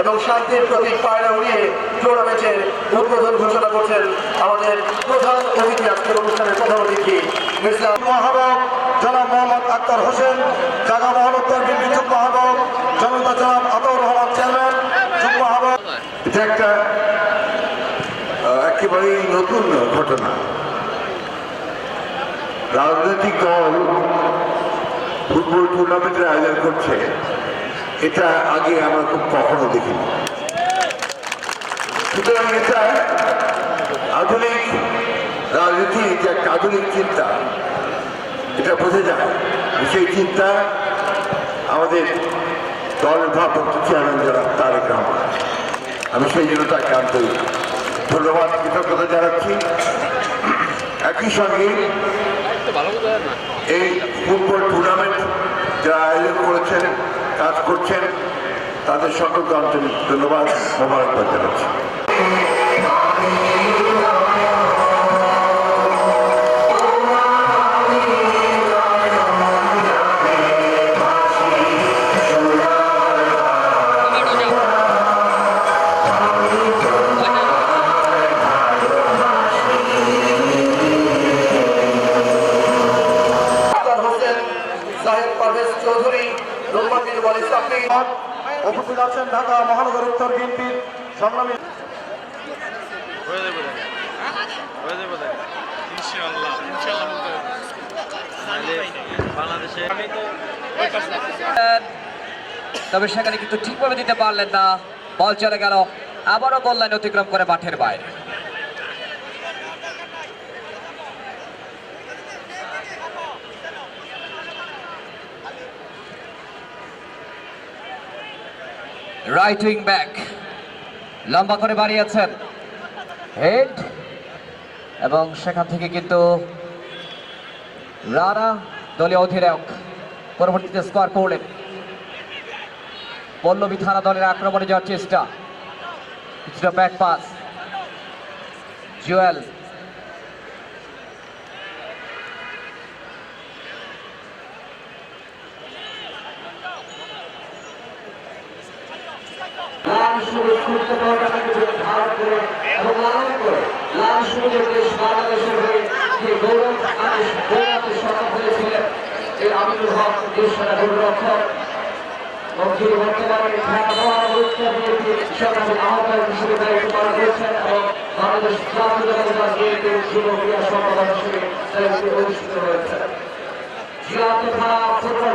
এবং শান্তির প্রতীক পায়রা উড়িয়ে টুর্নামেন্টের উদ্বোধন ঘোষণা করছেন আমাদের প্রধান অতিথি আজকের অনুষ্ঠানের প্রধান অতিথি মহাবক জনাব মোহাম্মদ আক্তার হোসেন জাগা মহানত্তর বিপি যুগ্ম আহ্বায়ক জনতা জনাব আতর রহমান চেয়ারম্যান যুগ্ম আহ্বায়ক এটা একটা একেবারেই নতুন ঘটনা। রাজনৈতিক দল ফুটবল টুর্নামেন্টের আয়োজন করছে। এটা আগে আমরা খুব কখনো দেখিনি। সুতরাং এটা আধুনিক রাজনীতি যে একটা আধুনিক চিন্তা। এটা বোঝা যায় সেই চিন্তা আমাদের দলের ভারপ্রাপ্ত চেয়ারম্যান যারা, তারেক রহমান। আমি সেই জন্য তাকে আন্তরিক ধন্যবাদ, কৃতজ্ঞতা জানাচ্ছি। একই সঙ্গে এই ফুটবল টুর্নামেন্ট যারা আয়োজন করেছেন কাজ করছেন তাদের সকলকে আন্তরিক ধন্যবাদ মোবারকবাদ জানাচ্ছি। সাহেব পারভেজ চৌধুরী উপস্থিত আছেন ঢাকা মহানগর উত্তর বিএনপির সংগ্রামী তবে সেখানে কিন্তু ঠিকভাবে দিতে পারলেন না। বল চলে গেল। আবারও গোল লাইন অতিক্রম করে মাঠের বাইরে। রাইট উইং ব্যাক লম্বা করে বাড়িয়েছেন। হেড এবং সেখান থেকে কিন্তু রানা, দলীয় অধিনায়ক। পরবর্তীতে স্কোয়ার করলেন। পল্লবী থানা দলের আক্রমণে যাওয়ার চেষ্টা। কিছুটা ব্যাক পাস জুয়েল লাল সবুজ খুঁজতে পাওয়াটাকে ধারণ করে এবং লালন করে। লাল সবুজের দেশ বাংলাদেশের হয়ে যে গৌরব আদেশ গৌরবে সফল হয়েছিলেন এই আমিনুল হক দেশ গোলরক্ষক এবং বর্তমানে ঢাকা মহানগর বিএনপি সরকারের আহ্বায়ক হিসেবে দায়িত্ব পালন করেছেন এবং বাংলাদেশ জাতীয় দল বিএনপির যুব ক্রীড়া সম্পাদক হিসেবে দায়িত্ব অধিষ্ঠিত রয়েছেন জিয়াত থানা ফুটবল